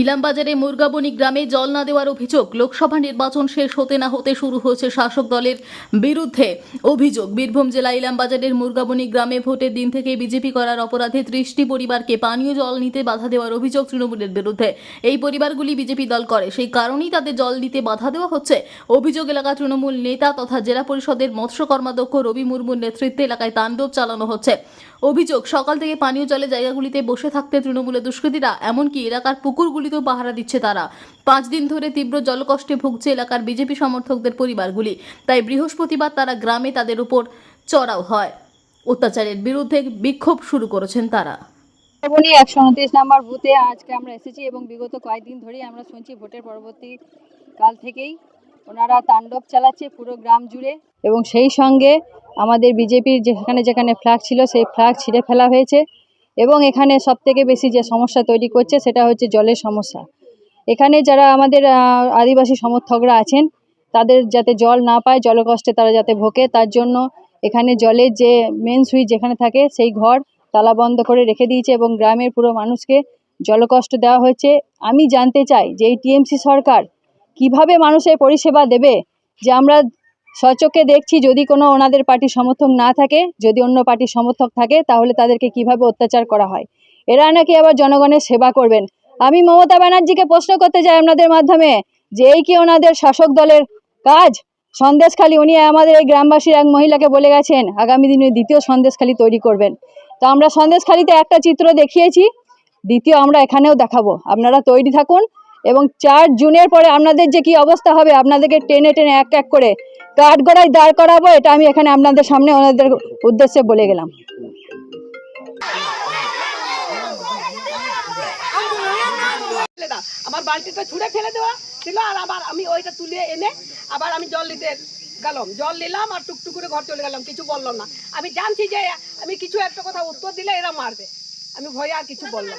ইলামবাজারে মুরগাবনি গ্রামে জল না দেওয়ার অভিযোগ। লোকসভা নির্বাচন শেষ হতে না হতে শুরু হয়েছে শাসক দলের বিরুদ্ধে অভিযোগ। বীরভূম জেলা ইলামবাজারের মুরগাবনি গ্রামে ভোটের দিন থেকে বিজেপি করার অপরাধে ত্রিশটি পরিবারকে পানীয় জল নিতে বাধা দেওয়ার অভিযোগ তৃণমূলের বিরুদ্ধে। এই পরিবারগুলি বিজেপি দল করে। সেই কারণেই তাদের জল দিতে বাধা দেওয়া হচ্ছে। অভিযোগ এলাকা তৃণমূল নেতা তথা জেলা পরিষদের মৎস্য কর্মাধ্যক্ষ রবি মুর্মুর নেতৃত্বে এলাকায় তাণ্ডব চালানো হচ্ছে। অভিযোগ, সকাল থেকে পানীয় জলের জায়গাগুলিতে বসে থাকতে তৃণমূলের দুষ্কৃতীরা, এমনকি এলাকার পুকুরগুলিতেও পাহারা দিচ্ছে তারা। পাঁচ দিন ধরে তীব্র জলকষ্টে ভুগছে এলাকার বিজেপি সমর্থকদের পরিবারগুলি। তাই বৃহস্পতিবার তারা গ্রামে তাদের উপর চড়াও হয়। অত্যাচারের বিরুদ্ধে বিক্ষোভ শুরু করেছেন তারা। সুন্দরবনী একশো উনত্রিশ নাম্বার বুথে আজকে আমরা এসেছি এবং বিগত কয়েকদিন ধরেই আমরা শুনছি ভোটের পরবর্তী কাল থেকেই ওনারা তাণ্ডব চালাচ্ছে পুরো গ্রাম জুড়ে এবং সেই সঙ্গে আমাদের বিজেপির যেখানে যেখানে ফ্ল্যাগ ছিল, সেই ফ্ল্যাগ ছিঁড়ে ফেলা হয়েছে। এবং এখানে সব থেকে বেশি যে সমস্যা তৈরি করছে, সেটা হচ্ছে জলের সমস্যা। এখানে যারা আমাদের আদিবাসী সমর্থকরা আছেন, তাদের যাতে জল না পায়, জলকষ্টে তারা যাতে ভোগে, তার জন্য এখানে জলের যে মেন সুইচ যেখানে থাকে, সেই ঘর তালা বন্ধ করে রেখে দিয়েছে এবং গ্রামের পুরো মানুষকে জলকষ্ট দেওয়া হয়েছে। আমি জানতে চাই যে এই টিএমসি সরকার কীভাবে মানুষের পরিষেবা দেবে, যে আমরা সচক্ষে দেখছি যদি কোনো ওনাদের পার্টির সমর্থক না থাকে, যদি অন্য পার্টির সমর্থক থাকে, তাহলে তাদেরকে কীভাবে অত্যাচার করা হয়? এরা নাকি আবার জনগণের সেবা করবেন? আমি মমতা ব্যানার্জিকে প্রশ্ন করতে চাই আপনাদের মাধ্যমে, যে এই কি ওনাদের শাসক দলের কাজ? সন্দেশখালী, উনি আমাদের এই গ্রামবাসীর এক মহিলাকে বলে গেছেন, আগামী দিনে দ্বিতীয় সন্দেশখালী তৈরি করবেন। তো আমরা সন্দেশখালীতে একটা চিত্র দেখিয়েছি, দ্বিতীয় আমরা এখানেও দেখাবো। আপনারা তৈরি থাকুন এবং চার জুনের পরে আপনাদের যে কি অবস্থা হবে, আপনাদেরকে টেনে টেনে এক এক করে কাঠগড়ায় দাঁড় করাবো, এটা আমি এখানে আপনাদের সামনে ওনাদের উদ্দেশ্যে বলে গেলাম। আমার বালতিটা ছুঁড়ে ফেলে দেওয়া ছিল, আর আবার আমি ওইটা তুলে এনে আবার আমি জল নিতে গেলাম। জল নিলাম আর টুকটুক করে ঘর চলে গেলাম, কিছু বললাম না। আমি জানছি যে আমি কিছু একটা কথা উত্তর দিলে এরা মারবে। আমি ভয়ে আর কিছু বললাম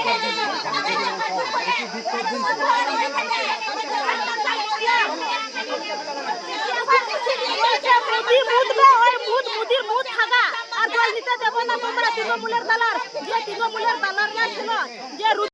নিতে দেব না তোমরা তৃণমূলের দালার যে তৃণমূলের দালাররা ছিল যে